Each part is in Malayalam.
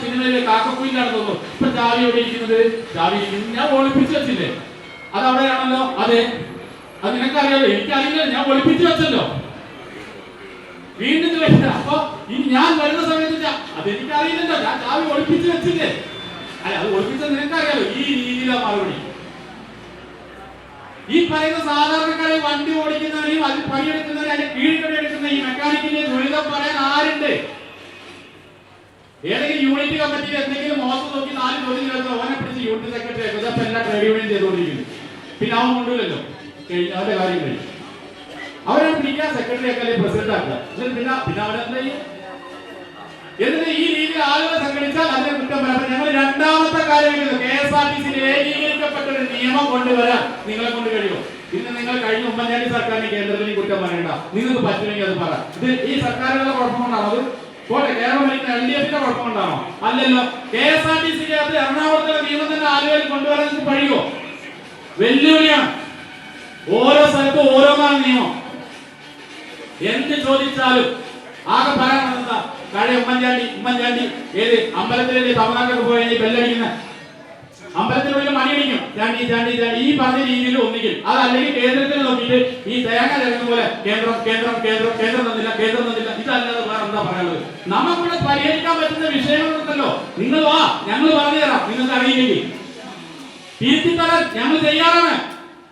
സിനിമയിലെ കാക്കക്കുയിലാണ് തോന്നുന്നു ഇപ്പൊ ചാവി എവിടെ ഇരിക്കുന്നത്? ചാവി ഞാൻ ഒളിപ്പിച്ചു വെച്ചില്ലേ? അത് അവിടെയാണല്ലോ അതെ. അത് നിനക്കറിയാലോ? എനിക്കറിയില്ല. ഞാൻ ഒളിപ്പിച്ചു വെച്ചല്ലോ. വീണ്ടും ചോദിച്ചില്ല അപ്പൊ ഇനി ഞാൻ വരുന്ന സമയത്ത് ചാ- അതെനിക്കറിയില്ലല്ലോ. ഞാൻ ചാവി ഒളിപ്പിച്ചു വെച്ചില്ലേ? അല്ല അത് ഒളിപ്പിച്ചത് നിനക്കറിയാലോ? ഈ രീതിയിലാണ് മറുപടി. ഈ പറയുന്ന സാധാരണക്കാരെ വണ്ടി ഓടിക്കുന്നവരെയും അതിൽ പണിയെടുക്കുന്നവരെയും അതിന്റെ എടുക്കുന്ന ഈ മെക്കാനിക്കിന്റെ ദുരിതം പറയാൻ ആരുണ്ട്? ഏതെങ്കിലും യൂണിറ്റ് കമ്മിറ്റിയിൽ എന്തെങ്കിലും മോശം നോക്കി നാല് ജോലി ചെയ്തോ ഓനെ പിടിച്ച് യൂണിറ്റ് സെക്രട്ടറി ഇതപ്പോ എല്ലാ ട്രേഡ് യൂണിയൻ ചെയ്തുകൊണ്ടിരിക്കുന്നു. പിന്നെ അവൻ കൊണ്ടുവല്ലോ അവന്റെ കാര്യം കഴിഞ്ഞു. അവരെ പിടിക്കാൻ സെക്രട്ടറി ആക്കുക അല്ലെങ്കിൽ പ്രസിഡന്റ് ആക്കുക. എന്നിട്ട് പിന്നെ പിന്നെ അവരെന്താ എന്നിട്ട് ഈ രീതിയിൽ ആളുകളെ സംഘടിച്ചാൽ അതിനെ കുറ്റം പറയാം ഞങ്ങൾ രണ്ടാമത്തെ കാര്യം കെ എസ് ആർ ടി സിയിൽ ഏകീകരിക്കപ്പെട്ട ഒരു നിയമം കൊണ്ടുവരാൻ നിങ്ങളെ കൊണ്ട് കഴിയുമോ? ഇന്ന് നിങ്ങൾ കഴിഞ്ഞ ഉമ്മൻചാണ്ടി സർക്കാരിന് കേന്ദ്രത്തിൽ കുറ്റം പറയണ്ട. നിങ്ങൾക്ക് പറ്റില്ലെങ്കിൽ അത് പറ. ഇത് ഈ സർക്കാരുകളുടെ കുഴപ്പം അത്? പോട്ടെ കേരളം ഭരിക്കുന്ന എൽ ഡി എഫിന്റെ കുഴപ്പമുണ്ടാണോ? അല്ലല്ലോ. കെ എസ് ആർ ടി സിക്കകത്ത് എറണാകുളത്തിലെ നിയമം തന്നെ ആലുവയിൽ കൊണ്ടുവരാൻ കഴിയുമോ വെല്ലുവിളിയാണ്. ഓരോ സ്ഥലത്തും ഓരോന്നാണ് നിയമം. എന്ത് ചോദിച്ചാലും ആകെ പറയാൻ എന്താ? പഴയ ഉമ്മൻചാണ്ടി ഉമ്മൻചാണ്ടി ഏത് അമ്പലത്തിലേക്ക് തമിഴ്നാട്ടിലൊക്കെ പോയി ബെല്ലടിക്കുന്ന? അമ്പലത്തിൽ പോയി മണിയടിക്കും. ചാണ്ടി ചാണ്ടി ചാണ്ടി. ഈ പറഞ്ഞ രീതിയിൽ ഒന്നിക്കും അതല്ലെങ്കിൽ കേന്ദ്രത്തിൽ നോക്കിയിട്ട് ഈ തേങ്ങ തരുന്ന പോലെ കേന്ദ്രം കേന്ദ്രം കേന്ദ്രം കേന്ദ്രം തന്നില്ല കേന്ദ്രം തന്നില്ല. ഇതല്ലാതെ വേറെ എന്താ പറയാനുള്ളത്? നമുക്കിവിടെ പരിഹരിക്കാൻ പറ്റുന്ന വിഷയങ്ങളുണ്ടല്ലോ. നിങ്ങൾ വാ ഞങ്ങൾ പറഞ്ഞു തരാം. നിങ്ങൾക്ക് അറിയില്ലെങ്കിൽ. തിരുത്തിത്തരാൻ ഞങ്ങൾ തയ്യാറാണ്.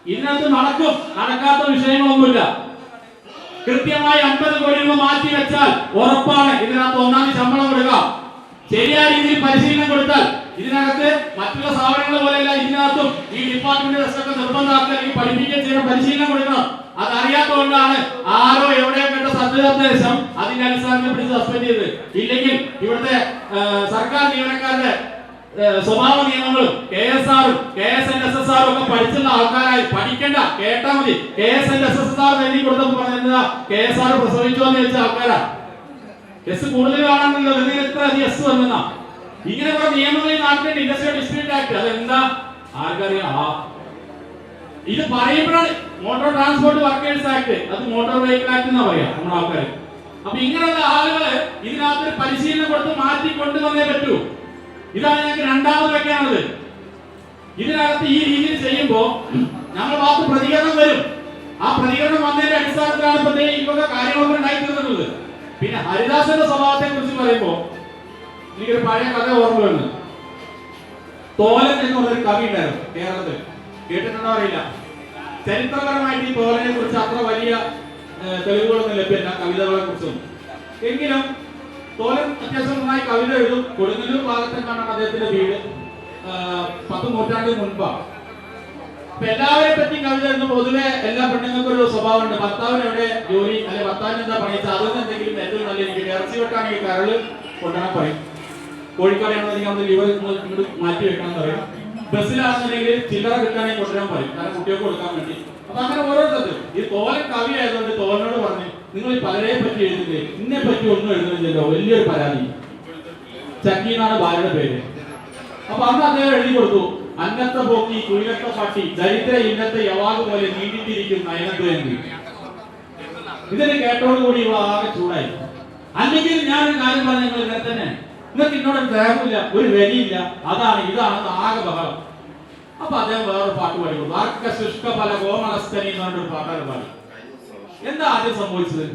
ഇതിനകത്ത് നടക്കും. നടക്കാത്ത വിഷയങ്ങളൊന്നുമില്ല. കൃത്യമായി അമ്പത് കോടി രൂപ മാറ്റി വെച്ചാൽ ഉറപ്പാണ് ഇതിനകത്ത് ഒന്നാം ശമ്പളം കൊടുക്കാം. ശരിയായ രീതിയിൽ പരിശീലനം കൊടുത്താൽ ഇതിനകത്ത് മറ്റുള്ള സ്ഥാപനങ്ങളെ പോലെയല്ല ഇതിനകത്തും ഈ ഡിപ്പാർട്ട്മെന്റ് ഒക്കെ നിർബന്ധമാക്കുക ഈ പഠിപ്പിക്കുകയും ചെയ്യണം പരിശീലനം കൊടുക്കണം. അത് അറിയാത്തതുകൊണ്ടാണ് ആരോ എവിടെയോ കണ്ട സത്യനിർദ്ദേശം അതിന്റെ അടിസ്ഥാനത്തിൽ പിടിച്ച് സസ്പെൻഡ് ചെയ്ത് ഇല്ലെങ്കിൽ ഇവിടുത്തെ സർക്കാർ ജീവനക്കാരുടെ സ്വഭാവ നിയമങ്ങളും കെ എസ് ആറും K S N S S ആറും ഒക്കെ പഠിച്ചുള്ള ആൾക്കാരായി. പഠിക്കണ്ട കേട്ടാ മതി. K S N S S R എഴുതി കൊടുത്തപ്പോ പറഞ്ഞാ കെ എസ് ആർ പ്രസവിച്ചോ എന്ന് ചോദിച്ച ആൾക്കാരാ. എസ് കൂടുതൽ കാണാനല്ലോ എത്ര അധികം എസ് വന്നെന്നാ? ഇങ്ങനെ കുറെ നിയമങ്ങൾ ഈ ഇൻഡസ്ട്രിയൽ ഡിസ്പ്യൂട്ട് ആക്ട് അതെന്താ? ആർക്കറിയാം ഇത് പറയുമ്പോഴാണ് മോട്ടോർ ട്രാൻസ്പോർട്ട് വർക്കേഴ്സ് ആക്ട് അത് മോട്ടോർ വെഹിക്കിൾ ആക്ട് എന്നാ പറയാ നമ്മുടെ ആൾക്കാർ അപ്പൊ ഇങ്ങനെയുള്ള ആളുകൾ ഇതിനകത്ത് പരിശീലനം കൊടുത്ത് മാറ്റി കൊണ്ടുവന്നേ പറ്റൂ. ഇതാണ് ഞങ്ങൾക്ക് രണ്ടാമത് വെക്കാനുള്ളത്. ഇതിനകത്ത് ഈ രീതിയിൽ ചെയ്യുമ്പോ ഞങ്ങൾ ഭാഗത്ത് പ്രതികരണം വരും. ആ പ്രതികരണം വന്നതിന്റെ അടിസ്ഥാനത്തിലാണ് ഇപ്പൊ ദേ ഈ വക കാര്യങ്ങളൊക്കെ ഉണ്ടായിത്തീർന്നിട്ടുള്ളത്. പിന്നെ ഹരിദാസന്റെ സ്വഭാവത്തെ കുറിച്ച് പറയുമ്പോ എനിക്കൊരു പഴയ കഥ ഓർമ്മ വരുന്നു തോലൻ എന്ന് പറഞ്ഞൊരു കവി ഉണ്ടായിരുന്നു കേരളത്തിൽ. കേട്ടിട്ടുണ്ടോ അറിയില്ല. ചരിത്രപരമായിട്ട് ഈ തോലനെ കുറിച്ച് അത്ര വലിയ തെളിവുകളൊന്നും ലഭ്യമല്ല കവിതകളെ കുറിച്ചും. എങ്കിലും തോലൻ അത്യാവശ്യം നന്നായി കവിത എഴുതും. കൊടുങ്ങല്ലൂർ ഭാഗത്തേക്കാണ് അദ്ദേഹത്തിന്റെ വീട്. പത്ത് നൂറ്റാണ്ടിന് മുൻപാണ് അപ്പൊ എല്ലാവരെ പറ്റി കവിത എന്ന് പൊതുവെ എല്ലാ പെണ്ണുങ്ങൾക്കും ഒരു സ്വഭാവമുണ്ട്. ഭർത്താവിന് എവിടെ ജോലി അല്ലെ ഭർത്താവിന് എന്താ പണിയത് അതൊന്നും എന്തെങ്കിലും ഏറ്റവും നല്ല എനിക്ക് ഇറച്ചി വെട്ടാണെങ്കിൽ കരൾ കൊണ്ടുവരാൻ പറയും. കോഴിക്കോടാണെന്നുണ്ടെങ്കിൽ നമ്മൾ ലിവർ ഇങ്ങോട്ട് മാറ്റി വെക്കണം എന്ന് പറയും. ബസ്സിലാണെന്നുണ്ടെങ്കിൽ ചില്ലറ കിട്ടാണെങ്കിൽ കൊണ്ടുവരാൻ പറയും. കാരണം കുട്ടികൾക്ക് കൊടുക്കാൻ വേണ്ടി. അപ്പൊ അങ്ങനെ ഓരോ സ്ഥലത്തും ഈ തോലൻ കവി ആയതുകൊണ്ട് തോലനോട് പറഞ്ഞു നിങ്ങൾ ഈ പലരെ പറ്റി എഴുതുന്നില്ലേ? ഇന്നെ പറ്റി ഒന്നും എഴുതുന്നില്ലല്ലോ. വലിയൊരു പരാതി. ചക്കി ഭാര്യയുടെ പേര്. അപ്പൊ അന്ന് അദ്ദേഹം എഴുതി കൊടുത്തു അന്നത്തെ പോക്കി കുയിലത്തെ പട്ടി ദരിദ്ര ഇന്നത്തെ യവാഗ് പോലെ നീണ്ടിട്ടിരിക്കും നയനത്ത് എന്ന്. ഇതിന് കേട്ടോടുകൂടി ഇവ ആകെ ചൂടായി. അല്ലെങ്കിൽ ഞാൻ കാര്യം പറഞ്ഞ നിങ്ങൾ ഇങ്ങനെ തന്നെ. നിങ്ങൾക്ക് എന്നോട് ദേഹമില്ല ഒരു വിലയില്ല. അതാണ് ഇതാണ് ആകെ ബഹളം. അപ്പൊ അദ്ദേഹം വേറൊരു പാട്ട് പാടി പറഞ്ഞൊരു പാട്ടാണ് പാടി എന്താ ആദ്യം സംഭവിച്ചത്?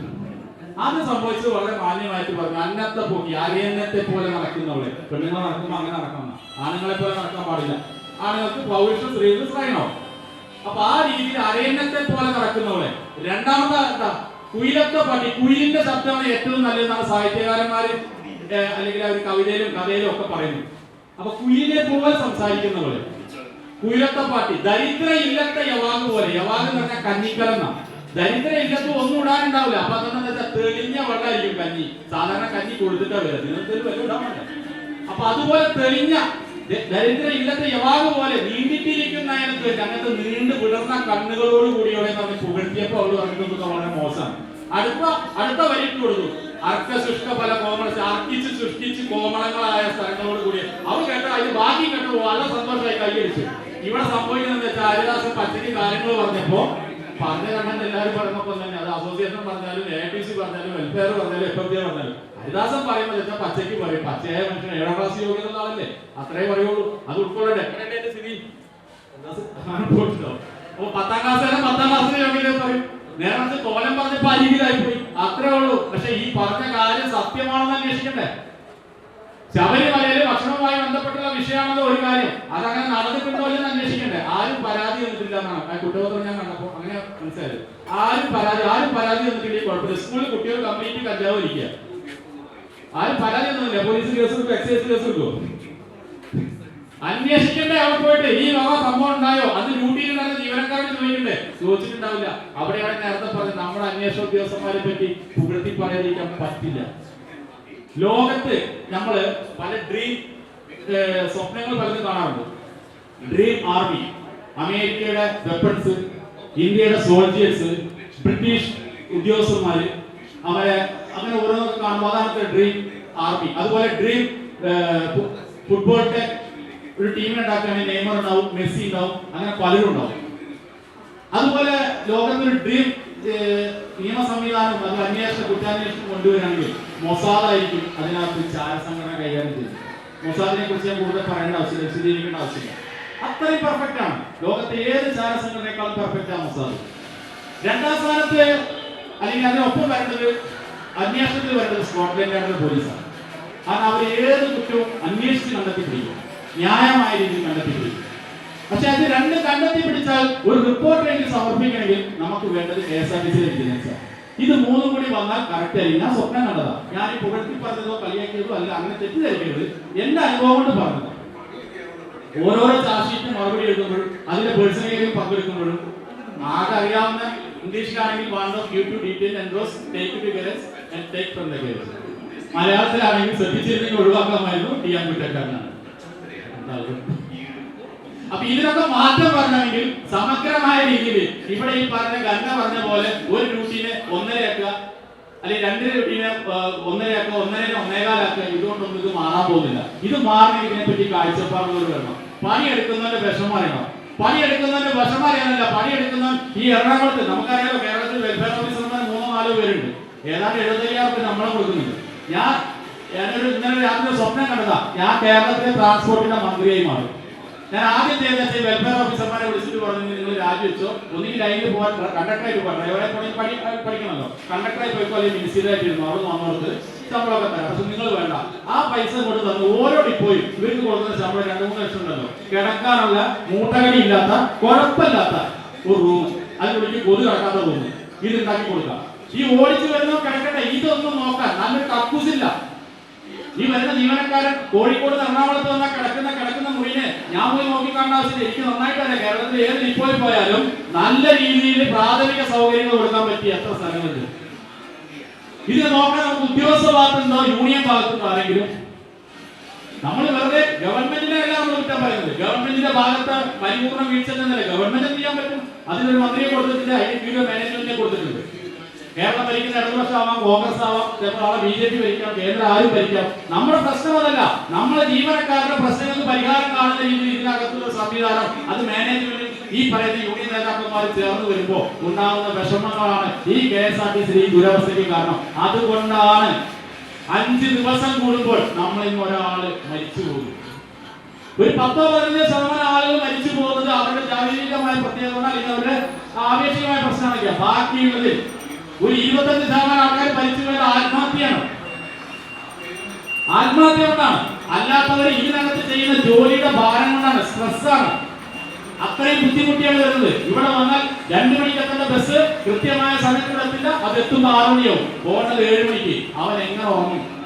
ആദ്യം സംഭവിച്ചത് വളരെ മാന്യമായിട്ട് പറഞ്ഞു. അന്നത്തെ പോക്കി അരിയന്നത്തെ പോലെ നടക്കുന്നവളെ. പെണ്ണുങ്ങൾ നടക്കുമ്പോൾ അങ്ങനെ നടക്കണം ആണുങ്ങളെ പോലെ നടക്കാൻ പാടില്ല. ആണുങ്ങൾക്ക് പൗരുഷം സ്ത്രീകൾ ശ്രയണോ അപ്പൊ ആ രീതിയിൽ അരയന്നത്തെ പോലെ നടക്കുന്നവളെ. രണ്ടാമത്തെ എന്താ? കുയിലത്തെ പാട്ടി കുയിലിന്റെ ശബ്ദമാണ് ഏറ്റവും നല്ലതെന്നാണ് സാഹിത്യകാരന്മാര് അല്ലെങ്കിൽ ഒരു കവിതയിലും കഥയിലും ഒക്കെ പറയുന്നു. അപ്പൊ കുയിലിനെ പോലെ സംസാരിക്കുന്നവൾ. കുയിലത്തെ പാട്ടി. ദരിദ്ര ഇല്ലത്തെ യവാഗ് പോലെ. യവാഗ് എന്ന് പറഞ്ഞാൽ ദരിദ്ര ഇല്ലത്ത് ഒന്നും ഇടാനുണ്ടാവില്ല. അപ്പൊ അതെന്താ വെച്ചാൽ തെളിഞ്ഞ വെള്ളമായിരിക്കും കഞ്ഞി സാധാരണ കഞ്ഞി കൊടുത്തിട്ടാ വരും നിങ്ങൾക്ക് വില ഇടാൻ അപ്പൊ അതുപോലെ തെളിഞ്ഞ ദരിദ്ര ഇല്ലത്തെ യവാഗ് പോലെ നീണ്ടിട്ടിരിക്കുന്ന അങ്ങനത്തെ നീണ്ടു വിടർന്ന കണ്ണുകളോട് കൂടിയോടെ നമ്മൾ പുകഴ്ത്തിയപ്പോ അവൾ പറഞ്ഞു വളരെ മോശമാണ്. അടുത്ത അടുത്ത വരിക്ക് കൊടുത്തു. അർക്ക ശുഷ്ക പല കോമള അർക്കിച്ച് സൃഷ്ടിച്ച് കോമളങ്ങളായ സ്ഥലങ്ങളോട് കൂടി. അവർ കേട്ട അതിന് ബാക്കി കേട്ടോ വളരെ സന്തോഷമായി കൈയടിച്ചു ഇവിടെ സംഭവിക്കുന്നത് വെച്ചാൽ ഹരിദാസൻ പച്ചയ്ക്ക് കാര്യങ്ങൾ പറഞ്ഞപ്പോ പറഞ്ഞ കണ്ടെന്ന് എല്ലാവരും പറഞ്ഞപ്പോ തന്നെ അത് അസോസിയേഷൻ പറഞ്ഞാലും എ ടി സി പറഞ്ഞാലും വെൽഫെയർ പറഞ്ഞാലും എഫ് എഫ് പറഞ്ഞാലും ഹരിദാസൻ പറയുമ്പോൾ വെച്ചാൽ പച്ചയ്ക്ക് പറയും. പച്ചയായ മനുഷ്യൻ ഏഴാം ക്ലാസ് യോഗ്യത ആളല്ലേ? അത്രേ പറയുള്ളൂ. അത് ഉൾക്കൊള്ളട്ടെ. സ്ഥിതി? പോയിട്ടുണ്ടോ അപ്പൊ പത്താം ക്ലാസ് പത്താം ക്ലാസ്സിന് യോഗ്യത പറയും. നേരത്തെ കോലം പറഞ്ഞപ്പോ അരികിലായി പോയി അത്രേ ഉള്ളൂ. പക്ഷെ ഈ പറഞ്ഞ കാര്യം സത്യമാണെന്ന് അന്വേഷിക്കണ്ടേ? ശബരിമലയിൽ ഭക്ഷണവുമായി ബന്ധപ്പെട്ടുള്ള വിഷയമാണെന്ന് ഒരു കാര്യം. അതങ്ങനെ നടന്നിട്ടുണ്ടോ എന്ന് അന്വേഷിക്കണ്ടേ? ആരും പരാതി തന്നിട്ടില്ല എന്നാണ്. ആ കുറ്റപത്രം ഞാൻ കണ്ടപ്പോ അങ്ങനെ മനസ്സിലായത്. ആരും പരാതി ആരും പരാതി തന്നിട്ടില്ല കുഴപ്പമില്ല. സ്കൂളിൽ കുട്ടികൾ കംപ്ലീറ്റ് കഞ്ചാവ് ഇരിക്കുക ആരും പരാതി ഒന്നുമില്ല പോലീസ് കേസ് എക്സൈസ് കേസ് കിട്ടുമോ അന്വേഷിക്കണ്ടേ അവിടെ പോയിട്ട്? ഈ വക സംഭവം ഉണ്ടായോ? അത് ഡ്യൂട്ടിയിൽ നടന്ന ജീവനക്കാരൻ ചോദിക്കണ്ടേ? ചോദിച്ചിട്ടുണ്ടാവില്ല. അവിടെയാണ് നേരത്തെ പറഞ്ഞത് നമ്മുടെ അന്വേഷണ ഉദ്യോഗസ്ഥന്മാരെ പറ്റി പുകഴ്ത്തി പറയാതിരിക്കാൻ പറ്റില്ല. ലോകത്ത് നമ്മൾ പല ഡ്രീം സ്വപ്നങ്ങൾ പലതും കാണാറുണ്ട്. ഡ്രീം ആർമി അമേരിക്കയുടെ വെപ്പൺസ് ഇന്ത്യയുടെ സോൾജിയേഴ്സ് ബ്രിട്ടീഷ് ഉദ്യോഗസ്ഥന്മാര് അവരെ അങ്ങനെ ഓരോന്നൊക്കെ കാണുമ്പോൾ അതാണ് ഡ്രീം ആർമി അതുപോലെ ഡ്രീം ഫുട്ബോളിന്റെ ഒരു ടീമിനെ ഉണ്ടാക്കുകയാണെങ്കിൽ നെയ്മർ ഉണ്ടാവും മെസ്സി ഉണ്ടാവും അങ്ങനെ പലരും ഉണ്ടാവും. അതുപോലെ ലോകത്തൊരു ഡ്രീം നിയമ സംവിധാനം അത് അന്വേഷണ കുറ്റാന്വേഷണം കൊണ്ടുവരികയാണെങ്കിൽ മൊസാദായിരിക്കും അതിനകത്ത് ചാരസംഘടന കൈകാര്യം ചെയ്യുന്നത്. മൊസാദിനെ കുറിച്ച് ഞാൻ കൂടുതൽ പറയേണ്ട ആവശ്യമില്ല വിശദീകരിക്കേണ്ട ആവശ്യമില്ല. അത്രയും പെർഫെക്റ്റ് ആണ്. ലോകത്തെ ഏത് ചാരസംഘടനയെക്കാളും പെർഫെക്റ്റ് ആണ് മൊസാദ്. രണ്ടാം സ്ഥാനത്ത് അല്ലെങ്കിൽ അതിനൊപ്പം വരേണ്ടത് അന്വേഷണത്തിൽ വരേണ്ടത് സ്കോട്ട്ലൻഡ് യാർഡിലെ പോലീസാണ് കാരണം അവർ ഏത് കുറ്റവും അന്വേഷിച്ച് കണ്ടെത്തി പിടിക്കും ന്യായമായ രീതിയിൽ കണ്ടെത്തിപ്പിടിക്കും പക്ഷെ അത് രണ്ട് കണ്ടെത്തി പിടിച്ചാൽ ഒരു റിപ്പോർട്ട് എനിക്ക് സമർപ്പിക്കണമെങ്കിൽ നമുക്ക് വേണ്ടത് കെ എസ് ആർ ടി സിയിലെ വിജിലൻസ് ഇത് മൂന്നും കൂടി വന്നാൽ കറക്റ്റ് ആയി ഞാൻ സ്വപ്നം കണ്ടതാ. ഞാൻ ഈ പുകഴ്ത്തി പറഞ്ഞതോ കളിയാക്കിയതോ അല്ല അങ്ങനെ തെറ്റിദ്ധരിക്കരുത്. എന്റെ അനുഭവം കൊണ്ട് പറഞ്ഞത്. ഓരോരോ ചാർജ് ഷീറ്റ് മറുപടി എഴുതുമ്പോഴും അതിന്റെ പേഴ്സണൽ പങ്കെടുക്കുമ്പോഴും ആകെ അറിയാവുന്ന ഇംഗ്ലീഷിലാണെങ്കിൽ one of you two detail take two and take from the guards മലയാളത്തിലാണെങ്കിൽ ശ്രദ്ധിച്ചിരുന്നെങ്കിൽ ഒഴിവാക്കാമായിരുന്നു ടി എം കുറ്റക്കാരനാണ്. അപ്പൊ ഇതിനൊക്കെ മാറ്റം വരണമെങ്കിൽ സമഗ്രമായ രീതിയിൽ ഇവിടെ ഈ പറഞ്ഞ ഗന്ന പറഞ്ഞ പോലെ ഒരു ഡ്യൂട്ടിനെ ഒന്നരയാക്കുക അല്ലെങ്കിൽ രണ്ട് ഡ്യൂട്ടിനെ ഒന്നരയാക്കുക ഒന്നരനെ ഒന്നേകാലാക്കുക. ഇതുകൊണ്ടൊന്നും ഇത് മാറാൻ പോകുന്നില്ല. ഇത് മാറണമെങ്കിൽ ഇതിനെ പറ്റി കാഴ്ചപ്പാടുകൾ വരണം. പണിയെടുക്കുന്നവന്റെ വിഷമം അറിയണം. പണിയെടുക്കുന്നവന്റെ വിഷമം അറിയാനല്ല പണിയെടുക്കുന്ന ഈ എറണാകുളത്ത് നമുക്കറിയാലോ കേരളത്തിൽ വെൽഫെയർ ഓഫീസർമാർ മൂന്നോ നാലോ പേരുണ്ട്. ഏതാണ്ട് എഴുപത്തയ്യായിരം നമ്മളെ കൊടുക്കുന്നുണ്ട്. ഞാൻ ഞാനൊരു ഇന്നലെ രാത്രി സ്വപ്നം കണ്ടതാ. ഞാൻ കേരളത്തിലെ ട്രാൻസ്പോർട്ടിന്റെ മന്ത്രിയായി മാറി. ഞാൻ ആദ്യം ചെയ്തത് വെൽഫെയർ ഓഫീസർമാരെ വിളിച്ചിട്ട് പറഞ്ഞു നിങ്ങൾ രാജിവെച്ചോ. ഒന്നുകിൽ ലൈനിൽ പോകാൻ കണ്ടക്ടറായിട്ട് പോകാൻ ഡ്രൈവറെ പോയി പഠി പഠിക്കണമല്ലോ. കണ്ടക്ടറായി പോയിക്കോ അല്ലെങ്കിൽ മിനിസ്റ്ററായിട്ട് ഇരുന്നു അവിടെ വന്നവർക്ക് ശമ്പളമൊക്കെ തരാം. പക്ഷെ നിങ്ങൾ വേണ്ട. ആ പൈസ കൊണ്ട് തന്നു ഓരോ ഡിപ്പോയും ഇവർക്ക് കൊടുക്കുന്ന ശമ്പളം രണ്ട് മൂന്ന് ലക്ഷം ഉണ്ടല്ലോ. കിടക്കാനുള്ള മൂട്ടകടി ഇല്ലാത്ത കുഴപ്പമില്ലാത്ത ഒരു റൂം അതിനുള്ളിൽ കൊതു കിടക്കാത്ത റൂം ഇത് ഉണ്ടാക്കി കൊടുക്കാം. ഈ ഓടിച്ചു വരുന്ന കിടക്കട്ടെ ഇതൊന്നും നോക്കാൻ. നല്ലൊരു കക്കൂസില്ല. ഈ വരുന്ന ജീവനക്കാരൻ കോഴിക്കോട് എറണാകുളത്ത് വന്ന കിടക്കുന്ന കിടക്കുന്ന മുറിനെ ഞാൻ പോയി നോക്കിക്കാണ്ട ആവശ്യമില്ല എനിക്ക് നന്നായിട്ടല്ല കേരളത്തിൽ ഏത് ഡിപ്പോയിൽ പോയാലും നല്ല രീതിയിൽ പ്രാഥമിക സൗകര്യങ്ങൾ കൊടുക്കാൻ പറ്റിയ എത്ര സ്ഥലങ്ങളുണ്ട്. ഇത് നോക്കാൻ നമുക്ക് ഉദ്യോഗസ്ഥ ഭാഗത്തുണ്ടോ യൂണിയൻ ഭാഗത്തുണ്ടോ ആരെങ്കിലും? നമ്മൾ വെറുതെ ഗവൺമെന്റിനെ അല്ല നമ്മൾ കുറ്റം പറയുന്നത്. ഗവൺമെന്റിന്റെ ഭാഗത്ത് പരിപൂർണ വീഴ്ച എന്നല്ല ഗവൺമെന്റ് എന്ത് ചെയ്യാൻ പറ്റും? അതിനൊരു മന്ത്രിയെ കൊടുത്തിട്ടുണ്ട് അതിന് വീഡിയോ മാനേജ്മെന്റിനെ കൊടുത്തിട്ടുണ്ട്. കേരളം ഭരിക്കുന്ന ഇടതുപക്ഷം ആവാം കോൺഗ്രസ് ആവാം ചിലപ്പോൾ അവിടെ ബി ജെ പി ഭരിക്കാം കേന്ദ്രം ആരും ഭരിക്കാം. നമ്മുടെ പ്രശ്നം അതല്ല. നമ്മുടെ ജീവനക്കാരുടെ പ്രശ്നങ്ങൾക്ക് പരിഹാരം കാണുന്ന രീതിയിൽ ഇതിനകത്തുള്ള സംവിധാനം അത് മാനേജ്മെന്റ് ഈ പറയുന്ന യൂണിയൻ നേതാക്കന്മാർ ചേർന്ന് വരുമ്പോൾ ഉണ്ടാകുന്ന വിഷമങ്ങളാണ് ഈ K S R T C ദുരവസ്ഥയ്ക്ക് കാരണം. അതുകൊണ്ടാണ് അഞ്ച് ദിവസം കൂടുമ്പോൾ നമ്മളിൽ ഒരാൾ മരിച്ചു പോകും ഒരു പത്തോ പതിനഞ്ചോ ശതമാനം ആളുകൾ മരിച്ചു പോകുന്നത് അവരുടെ ശാരീരികമായ പ്രത്യേകത അല്ലെങ്കിൽ അവരുടെ ആവേശികമായ പ്രശ്നമാണെങ്കിൽ ബാക്കിയുള്ളത് ഒരു ഇരുപത്തഞ്ച് ശതമാനം ആൾക്കാർ മരിച്ചു പോയത് ആത്മഹത്യയാണ്. ആത്മഹത്യ കൊണ്ടാണ്. അല്ലാത്തവർ ഇതിനകത്ത് ചെയ്യുന്ന ജോലിയുടെ ഭാരം കൊണ്ടാണ്. സ്ട്രെസ്സാണ് അത്രയും ബുദ്ധിമുട്ടിയാണ് വരുന്നത്. ഇവിടെ വന്നാൽ രണ്ടു മണിക്ക് എത്തേണ്ട ബസ് കൃത്യമായ സമയത്ത് എത്തില്ല. അത് എത്തുന്ന ആറ് മണിയാവും. പോകേണ്ടത് ഏഴ് മണിക്ക്. അവൻ എങ്ങനെ ഉറങ്ങും?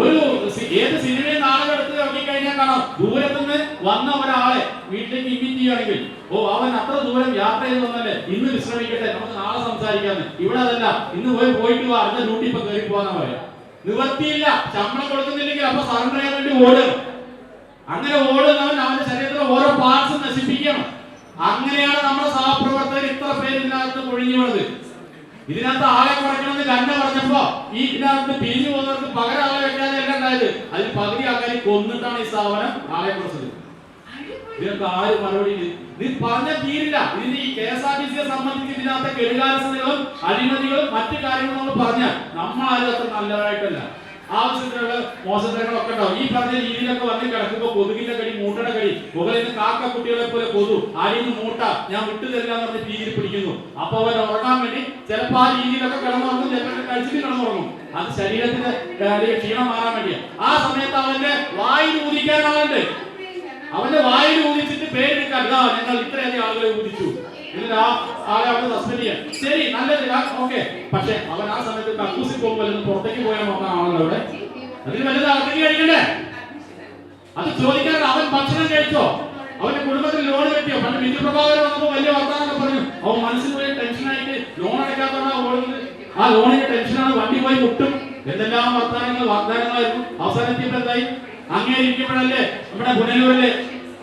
ഒരു ഏത് സിനിമയിൽ നാളെ എടുത്ത് ഇറങ്ങിക്കഴിഞ്ഞാൽ കാണാം. ദൂരത്തുനിന്ന് വന്ന ഒരാളെ വീട്ടിലേക്ക് ഇൻവിറ്റ് ചെയ്യുകയാണെങ്കിൽ ഓ അവൻ അത്ര ദൂരം യാത്ര ചെയ്ത് വന്നല്ലേ ഇന്ന് വിശ്രമിക്കട്ടെ നമുക്ക് നാളെ സംസാരിക്കാന്ന്. ഇവിടെ അതല്ല ഇന്ന് പോയി പോയിട്ട് വാ അടുത്ത ഡ്യൂട്ടി ഇപ്പൊ കയറി പോകാന്നാ പറയാം. നിവർത്തിയില്ല ശമ്പളം കൊടുക്കുന്നില്ലെങ്കിൽ അപ്പൊ സറണ്ടർ ചെയ്യാൻ വേണ്ടി ഓടും. അങ്ങനെ ഓടുന്നവൻ അവന്റെ ശരീരത്തിലെ ഓരോ പാർട്സും നശിപ്പിക്കണം. അങ്ങനെയാണ് നമ്മുടെ സഹപ്രവർത്തകർ ഇത്ര പേര് ഇതിനകത്ത് ഒഴിഞ്ഞു വീണത്. ഇതിനകത്ത് ആളെ കുറയ്ക്കണമെന്ന് കണ്ട പറഞ്ഞപ്പോ ഈ ഇതിനകത്ത് പിരിഞ്ഞു പോകുന്നവർക്ക് പകരം ആളെ വെക്കാതെ ഉണ്ടായത്. അതിൽ പകുതി ആൾക്കാർ കൊന്നിട്ടാണ് ഈ സ്ഥാപനം ആളെ കുറച്ചത്. ഇതിനൊക്കെ ആര് മറുപടി നീ പറഞ്ഞ തീരില്ല. ഇതിന് ഈ കെ എസ് ആർ ടി സിയെ സംബന്ധിച്ച് ഇതിനകത്തെ കെടുകാരസ്ഥതകളും അഴിമതികളും മറ്റു കാര്യങ്ങളും നമ്മൾ പറഞ്ഞാൽ നമ്മളാരും അത്ര നല്ലവരായിട്ടല്ല. ആവശ്യത്തിനുള്ള മോശത്തരങ്ങളൊക്കെ ഉണ്ടാവും. ഈ പറഞ്ഞ രീതിയിലൊക്കെ വന്ന് കിടക്കുമ്പോൾ കൊതുകിന്റെ കടി മൂട്ടയുടെ കടി മുകളിൽ നിന്ന് കാക്ക കുട്ടികളെ പോലെ കൊതു ആരെയും മൂട്ട ഞാൻ വിട്ടുതരില്ല എന്ന് പറഞ്ഞ് രീതിയിൽ പിടിക്കുന്നു. അപ്പൊ അവൻ ഉറങ്ങാൻ വേണ്ടി ചിലപ്പോ ആ രീതിയിലൊക്കെ കിടന്നുറങ്ങും ചിലപ്പോൾ കഴിച്ചിട്ട് കിടന്നുറങ്ങും. അത് ശരീരത്തിന്റെ ക്ഷീണം മാറാൻ വേണ്ടിയാ. ആ സമയത്ത് അവന്റെ വായിൽ ഊതിക്കാൻ ആളുണ്ട്. അവന്റെ വായിൽ ഊതിച്ചിട്ട് പേരെടുക്കാൻ ഞങ്ങൾ ഇത്രയധികം ആളുകളെ ഊതിച്ചു. എന്നിട്ട് ആ ആളെ ശരി നല്ലത് ഓക്കെ പക്ഷെ അവൻ ആ സമയത്ത് കക്കൂസിൽ പോകുമ്പോൾ പുറത്തേക്ക് പോയാൽ നോക്കാനാണല്ലോ അവിടെ? അതിന് വലുത് അകത്തേക്ക് കഴിക്കണ്ടേ അത് ചോദിക്കാറ് അവൻ ഭക്ഷണം കഴിച്ചോ? അവന്റെ കുടുംബത്തിൽ ലോൺ കിട്ടിയോ? പണ്ട് ബിജു പ്രഭാകരൻ വന്നപ്പോ വലിയ വർത്തമാനമൊക്കെ പറഞ്ഞു. അവൻ മനസ്സിൽ പോയി ടെൻഷനായിട്ട് ലോൺ അടയ്ക്കാത്തവണ ഓടുന്നത് ആ ലോണിന്റെ ടെൻഷനാണ് വണ്ടി പോയി മുട്ടും. എന്തെല്ലാം വർത്തമാനങ്ങൾ വാഗ്ദാനങ്ങളായിരുന്നു. അവസാനത്തിൽ എന്തായി? അങ്ങനെ ഇരിക്കുമ്പോഴല്ലേ നമ്മുടെ പുനലൂരിലെ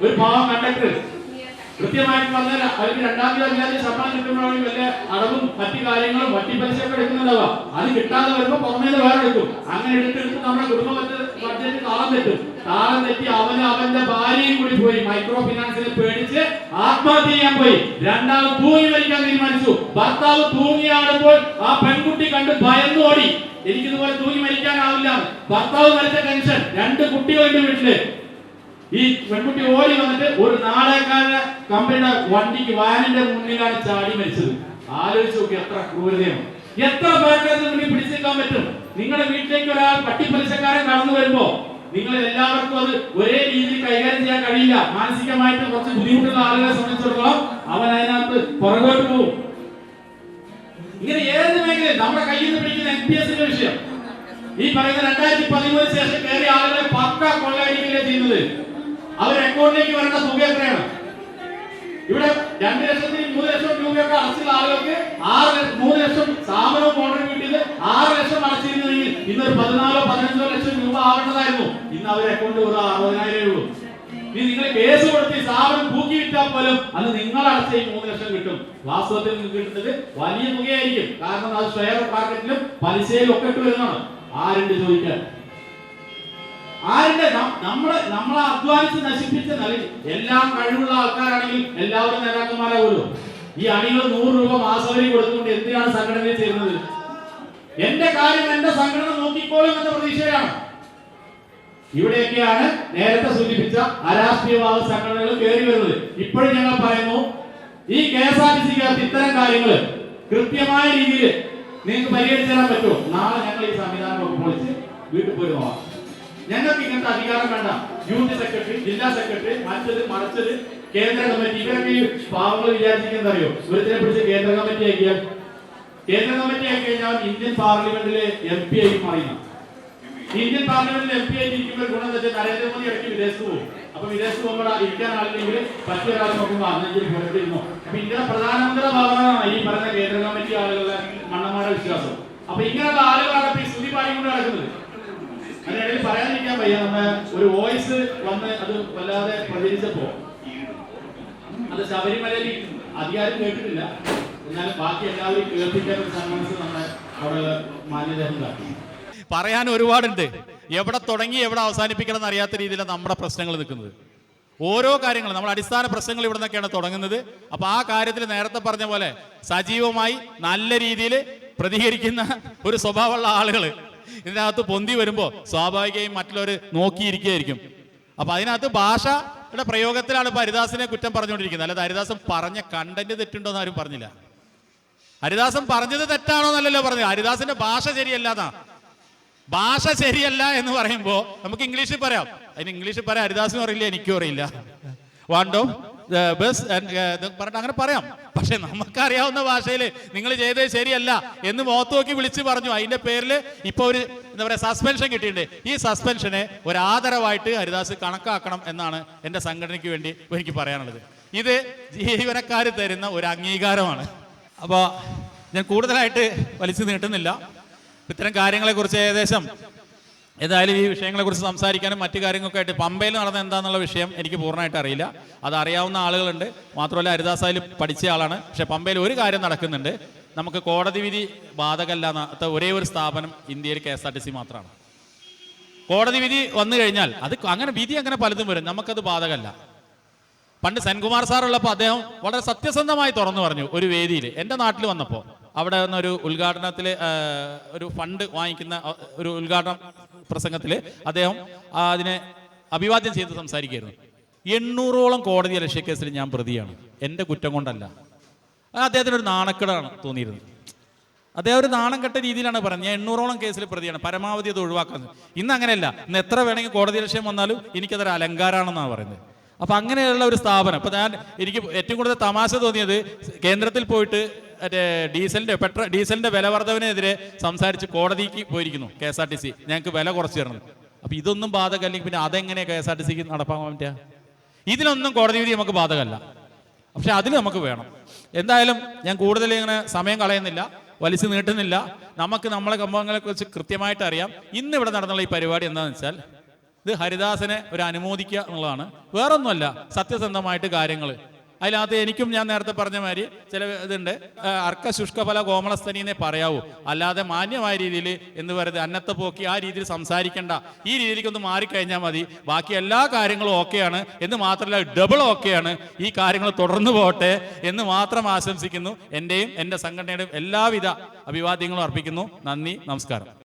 ഒരു പാവം കണ്ടക്ടർ കൃത്യമായിട്ട് പറഞ്ഞാൽ അവർക്ക് രണ്ടാം തീയതി അല്ലാതെ ശമ്പളം കിട്ടുമ്പോഴാണ് വല്ല അടവും മറ്റു കാര്യങ്ങളും വട്ടിപ്പലിശയൊക്കെ എടുക്കുന്നുണ്ടാവുക. എടുക്കുന്നുണ്ടാവാം അത് കിട്ടാതെ വരുമ്പോൾ പുറമേ വേറെ എടുക്കും. അങ്ങനെ എടുത്തെടുത്ത് നമ്മുടെ കുടുംബ ബഡ്ജറ്റ് താളം തെറ്റും. താളം തെറ്റി അവന് അവന്റെ ഭാര്യയും കൂടി പോയി. മൈക്രോ ഫിനാൻസിനെ പേടിച്ച് ആത്മഹത്യ ചെയ്യാൻ പോയി. രണ്ടാമത് തൂങ്ങി മരിക്കാൻ തീരുമാനിച്ചു. ഭർത്താവ് തൂങ്ങിയാടുമ്പോൾ ആ പെൺകുട്ടി കണ്ട് ഭയന്നു ഓടി. എനിക്കിതുപോലെ തൂങ്ങി മരിക്കാനാവില്ല. ഭർത്താവ് മരിച്ച ടെൻഷൻ രണ്ട് കുട്ടികളുണ്ട് വീട്ടിൽ. ഈ പെൺകുട്ടി ഓടി വന്നിട്ട് ഒരു നാടകക്കാരന്റെ കമ്പനിയുടെ വണ്ടിക്ക് വാനിന്റെ മുന്നിലാണ് ചാടി മരിച്ചത്. ആലോചിച്ച് നോക്കി എത്ര ക്രൂരതയാണ്. എത്ര പേർക്ക് മുന്നിൽ പിടിച്ചേക്കാൻ പറ്റും? നിങ്ങളുടെ വീട്ടിലേക്ക് ഒരാൾ പട്ടിപ്പലിശക്കാരൻ കടന്നു വരുമ്പോ നിങ്ങൾ എല്ലാവർക്കും അത് ഒരേ രീതിയിൽ കൈകാര്യം ചെയ്യാൻ കഴിയില്ല. മാനസികമായിട്ട് കുറച്ച് ബുദ്ധിമുട്ടുള്ള ആളുകളെ സംബന്ധിച്ചിടത്തോളം അവൻ അതിനകത്ത് പുറകോട്ട് പോകും. ഇങ്ങനെ ഏത് മേഖല നമ്മുടെ കയ്യിൽ നിന്ന് പിടിക്കുന്ന എം പി എസിന്റെ വിഷയം. ഈ പറയുന്ന രണ്ടായിരത്തി പതിമൂന്ന് ശേഷം കയറിയ ആളുകളെ പക്ക കൊള്ളയടിക്കുകയാണ് ചെയ്യുന്നത്? അവർ അക്കൗണ്ടിലേക്ക് വരേണ്ട തുക എത്രയാണ്? ഇവിടെ രണ്ട് ലക്ഷത്തിൽ മൂന്ന് ലക്ഷം രൂപയൊക്കെ അടച്ചുള്ള ആളുകൾക്ക് ആറ് മൂന്ന് ലക്ഷം സ്ഥാപനവും കോൺട്രിബ്യൂട്ട് ചെയ്ത് ആറ് ലക്ഷം അടച്ചിരുന്നെങ്കിൽ ഇന്ന് ഒരു പതിനാലോ പതിനഞ്ചോ ലക്ഷം രൂപ ആവേണ്ടതായിരുന്നു ഇന്ന് അവരുടെ അക്കൗണ്ട് ഒരു അറുപതിനായിരം ഉള്ളൂ. ഇനി നിങ്ങൾ കേസ് കൊടുത്ത് സ്ഥാപനം പൂക്കി വിറ്റാൽ പോലും അത് നിങ്ങൾ അടച്ച ഈ മൂന്ന് ലക്ഷം കിട്ടും. വാസ്തവത്തിൽ നിങ്ങൾക്ക് കിട്ടുന്നത് വലിയ തുകയായിരിക്കും. കാരണം അത് ഷെയർ മാർക്കറ്റിലും പലിശയിലും ഒക്കെ ഇട്ട് വരുന്നതാണ്. ആരുണ്ട് ചോദിക്കാൻ? ആരുടെ നമ്മളെ നമ്മളെ അധ്വാനിച്ച് നശിപ്പിച്ച നിലയിൽ എല്ലാം കഴിവുള്ള ആൾക്കാരാണെങ്കിൽ എല്ലാവരും നേതാക്കന്മാരാവുമല്ലോ. ഈ അണികൾ നൂറ് രൂപ മാസവരി കൊടുത്തുകൊണ്ട് എന്തിനാണ് സംഘടനയിൽ ചേരുന്നത്? എന്റെ കാര്യം എന്റെ സംഘടന നോക്കിക്കോളും എന്ന പ്രതീക്ഷയാണ് ഇവിടെയൊക്കെയാണ് നേരത്തെ സൂചിപ്പിച്ച അരാഷ്ട്രീയവാദ സംഘടനകൾ കയറി വരുന്നത്. ഇപ്പോഴും ഞങ്ങൾ പറയുന്നു ഈ കെ എസ് ആർ ടി സിക്കകത്ത് ഇത്തരം കാര്യങ്ങൾ കൃത്യമായ രീതിയിൽ നിങ്ങൾക്ക് പരിഹരിച്ചു തരാൻ പറ്റുമോ? നാളെ ഞങ്ങൾ ഈ സംവിധാനം പൊളിച്ച് വീട്ടിൽ പോയി നോക്കാം. ഞങ്ങൾക്ക് ഇങ്ങനത്തെ അധികാരം വേണ്ട. യൂത്ത് സെക്രട്ടറി ജില്ലാ സെക്രട്ടറി മറ്റത് മറിച്ചത് കേന്ദ്ര കമ്മിറ്റി ഇവരൊക്കെ ഈ പാവങ്ങൾ വിചാരിച്ചിരിക്കുന്നത് അറിയോ? പിടിച്ച് കേന്ദ്ര കമ്മിറ്റി ആക്കിയാൽ? കേന്ദ്ര കമ്മിറ്റി ആക്കി കഴിഞ്ഞാൽ ഇന്ത്യൻ പാർലമെന്റിലെ എം പി ആയി മാറിയ ഇന്ത്യൻ പാർലമെന്റിൽ എം പി ആയി ഇരിക്കുമ്പോൾ ഗുണം വെച്ചാൽ നരേന്ദ്രമോദി ഇടയ്ക്ക് വിദേശത്ത് പോകും. അപ്പൊ വിദേശത്ത് പോകുമ്പോൾ ഇരിക്കാൻ ആളില്ലെങ്കിൽ പറ്റിയ ഒരാൾ നോക്കുമ്പോൾ അന്നെങ്കിൽ പുറത്തിരുന്നു അപ്പൊ ഇന്ത്യയുടെ പ്രധാനമന്ത്രി ഭാഗമാണ് ഈ പറഞ്ഞ കേന്ദ്ര കമ്മിറ്റി ആളുകളുടെ മണ്ണന്മാരുടെ വിശ്വാസം. അപ്പൊ ഇങ്ങനെയുള്ള ആളുകളാണ് ഈ സ്തുതി പാടിക്കൊണ്ട് നടക്കുന്നത്. അതിനിടയിൽ പറയാതിരിക്കാൻ വയ്യ. നമ്മ ഒരു വോയിസ് വന്ന് അത് വല്ലാതെ പ്രചരിച്ചപ്പോ അത് ശബരിമലയിൽ അധികാരം കേട്ടിട്ടില്ല. എന്നാലും ബാക്കി എല്ലാവരും കേൾപ്പിക്കാൻ ഒരു സന്മനസ് നമ്മുടെ അവിടെ മാന്യത ഉണ്ടാക്കി പറയാൻ ഒരുപാടുണ്ട്. എവിടെ തുടങ്ങി എവിടെ അവസാനിപ്പിക്കണം എന്ന് അറിയാത്ത രീതിയിലാണ് നമ്മുടെ പ്രശ്നങ്ങൾ നിൽക്കുന്നത്. ഓരോ കാര്യങ്ങളും നമ്മൾ അടിസ്ഥാന പ്രശ്നങ്ങൾ ഇവിടെ നിന്നൊക്കെയാണ് തുടങ്ങുന്നത്. അപ്പൊ ആ കാര്യത്തിൽ നേരത്തെ പറഞ്ഞ പോലെ സജീവമായി നല്ല രീതിയിൽ പ്രതികരിക്കുന്ന ഒരു സ്വഭാവമുള്ള ആളുകൾ ഇതിനകത്ത് പൊന്തി വരുമ്പോൾ സ്വാഭാവികമായും മറ്റുള്ളവർ നോക്കിയിരിക്കുകയായിരിക്കും. അപ്പൊ അതിനകത്ത് ഭാഷയുടെ പ്രയോഗത്തിലാണ് ഇപ്പൊ ഹരിദാസിനെ കുറ്റം പറഞ്ഞുകൊണ്ടിരിക്കുന്നത്. അല്ലാതെ ഹരിദാസൻ പറഞ്ഞ കണ്ടന്റ് തെറ്റുണ്ടോ ആരും പറഞ്ഞില്ല. ഹരിദാസൻ പറഞ്ഞത് തെറ്റാണോ എന്നല്ലല്ലോ പറഞ്ഞു ഹരിദാസിന്റെ ഭാഷ ശരിയല്ലാതാ ഭാഷ ശരിയല്ല എന്ന് പറയുമ്പോൾ നമുക്ക് ഇംഗ്ലീഷിൽ പറയാം. അതിന് ഇംഗ്ലീഷിൽ പറയാം ഹരിദാസിനും അറിയില്ല എനിക്കും അറിയില്ല. വാണ്ടോ? ബസ് പറഞ്ഞിട്ട് അങ്ങനെ പറയാം. പക്ഷെ നമുക്കറിയാവുന്ന ഭാഷയിൽ നിങ്ങൾ ചെയ്തത് ശരിയല്ല എന്ന് മുഖത്ത് നോക്കി വിളിച്ച് പറഞ്ഞു. അതിന്റെ പേരിൽ ഇപ്പൊ ഒരു എന്താ പറയാ സസ്പെൻഷൻ കിട്ടിയിട്ടുണ്ട്. ഈ സസ്പെൻഷനെ ഒരു ആദരവായിട്ട് ഹരിദാസ് കണക്കാക്കണം എന്നാണ് എന്റെ സംഘടനയ്ക്ക് വേണ്ടി എനിക്ക് പറയാനുള്ളത്. ഇത് ജീവനക്കാർ തരുന്ന ഒരു അംഗീകാരമാണ്. അപ്പോൾ ഞാൻ കൂടുതലായിട്ട് വലിച്ചു നീട്ടുന്നില്ല. ഇത്തരം കാര്യങ്ങളെക്കുറിച്ച് ഏകദേശം ഏതായാലും ഈ വിഷയങ്ങളെക്കുറിച്ച് സംസാരിക്കാനും മറ്റു കാര്യങ്ങളൊക്കെ ആയിട്ട് പമ്പയിൽ നടന്ന എന്താണെന്നുള്ള വിഷയം എനിക്ക് പൂർണമായിട്ട് അറിയില്ല. അത് അറിയാവുന്ന ആളുകളുണ്ട്. മാത്രമല്ല ഹരിദാസ് പഠിച്ച ആളാണ്. പക്ഷെ പമ്പയിൽ ഒരു കാര്യം നടക്കുന്നുണ്ട്. നമുക്ക് കോടതി വിധി ബാധകല്ല എന്ന ഒരേ ഒരു സ്ഥാപനം ഇന്ത്യയിൽ K S R T C മാത്രമാണ്. കോടതി വിധി വന്നു കഴിഞ്ഞാൽ അത് അങ്ങനെ വിധി അങ്ങനെ പലതും വരും. നമുക്കത് ബാധകമല്ല. പണ്ട് സെൻകുമാർ സാറുള്ളപ്പോൾ അദ്ദേഹം വളരെ സത്യസന്ധമായി തുറന്നു പറഞ്ഞു ഒരു വേദിയിൽ. എന്റെ നാട്ടിൽ വന്നപ്പോൾ. അവിടെ നിന്നൊരു ഉദ്ഘാടനത്തിൽ ഒരു ഫണ്ട് വാങ്ങിക്കുന്ന ഒരു ഉദ്ഘാടന പ്രസംഗത്തിൽ അദ്ദേഹം അതിനെ അഭിവാദ്യം ചെയ്ത് സംസാരിക്കുകയായിരുന്നു. എണ്ണൂറോളം കോടതി അലക്ഷ്യക്കേസിൽ കേസിൽ ഞാൻ പ്രതിയാണ്. എന്റെ കുറ്റം കൊണ്ടല്ല. അത് അദ്ദേഹത്തിന് ഒരു നാണക്കേടാണ് തോന്നിയിരുന്നത്. അദ്ദേഹം ഒരു നാണം കെട്ട രീതിയിലാണ് പറഞ്ഞത്. ഞാൻ എണ്ണൂറോളം കേസിൽ പ്രതിയാണ്. പരമാവധി അത് ഒഴിവാക്കുന്നത് ഇന്ന് അങ്ങനെയല്ല. ഇന്ന് എത്ര വേണമെങ്കിൽ കോടതി ലക്ഷ്യം വന്നാലും എനിക്കതൊരു അലങ്കാരമാണെന്നാണ് പറയുന്നത്. അപ്പൊ അങ്ങനെയുള്ള ഒരു സ്ഥാപനം. ഇപ്പൊ ഞാൻ എനിക്ക് ഏറ്റവും കൂടുതൽ തമാശ തോന്നിയത് കേന്ദ്രത്തിൽ പോയിട്ട് മറ്റേ ഡീസലിന്റെ പെട്രോൾ ഡീസലിന്റെ വില വർധവിനെതിരെ സംസാരിച്ച് കോടതിക്ക് പോയിരിക്കുന്നു K S R T C ഞങ്ങൾക്ക് വില കുറച്ച് തരണം. അപ്പൊ ഇതൊന്നും ബാധകല്ലെങ്കിൽ പിന്നെ അതെങ്ങനെ കെ എസ് ആർ ടി സിക്ക് നടപ്പാക്കാൻ പറ്റുക ഇതിനൊന്നും കോടതി വിധി നമുക്ക് ബാധകമല്ല. പക്ഷെ അതിന് നമുക്ക് വേണം. എന്തായാലും ഞാൻ കൂടുതൽ ഇങ്ങനെ സമയം കളയുന്നില്ല. വലിച്ചു നീട്ടുന്നില്ല. നമുക്ക് നമ്മളെ കമ്പങ്ങളെ കുറിച്ച് കൃത്യമായിട്ട് അറിയാം. ഇന്ന് ഇവിടെ നടന്നുള്ള ഈ പരിപാടി എന്താണെന്ന് വെച്ചാൽ ഇത് ഹരിദാസനെ ഒരു അനുമോദിക്കുക എന്നുള്ളതാണ്. വേറൊന്നുമല്ല. സത്യസന്ധമായിട്ട് കാര്യങ്ങൾ അതിനകത്ത് എനിക്കും ഞാൻ നേരത്തെ പറഞ്ഞ മാതിരി ചില ഇതുണ്ട്. അർക്ക ശുഷ്കഫല കോമളസ്ഥനി എന്നേ പറയാവൂ. അല്ലാതെ മാന്യമായ രീതിയിൽ എന്ന് പറയുന്നത് അന്നത്തെ പോക്കി ആ രീതിയിൽ സംസാരിക്കേണ്ട. ഈ രീതിയിലേക്കൊന്ന് മാറിക്കഴിഞ്ഞാൽ മതി. ബാക്കി എല്ലാ കാര്യങ്ങളും ഓക്കെയാണ്. എന്ന് മാത്രമല്ല ഡബിൾ ഓക്കെയാണ്. ഈ കാര്യങ്ങൾ തുടർന്നു പോകട്ടെ എന്ന് മാത്രം ആശംസിക്കുന്നു. എന്റെയും എന്റെ സംഘടനയുടെയും എല്ലാവിധ അഭിവാദ്യങ്ങളും അർപ്പിക്കുന്നു. നന്ദി നമസ്കാരം.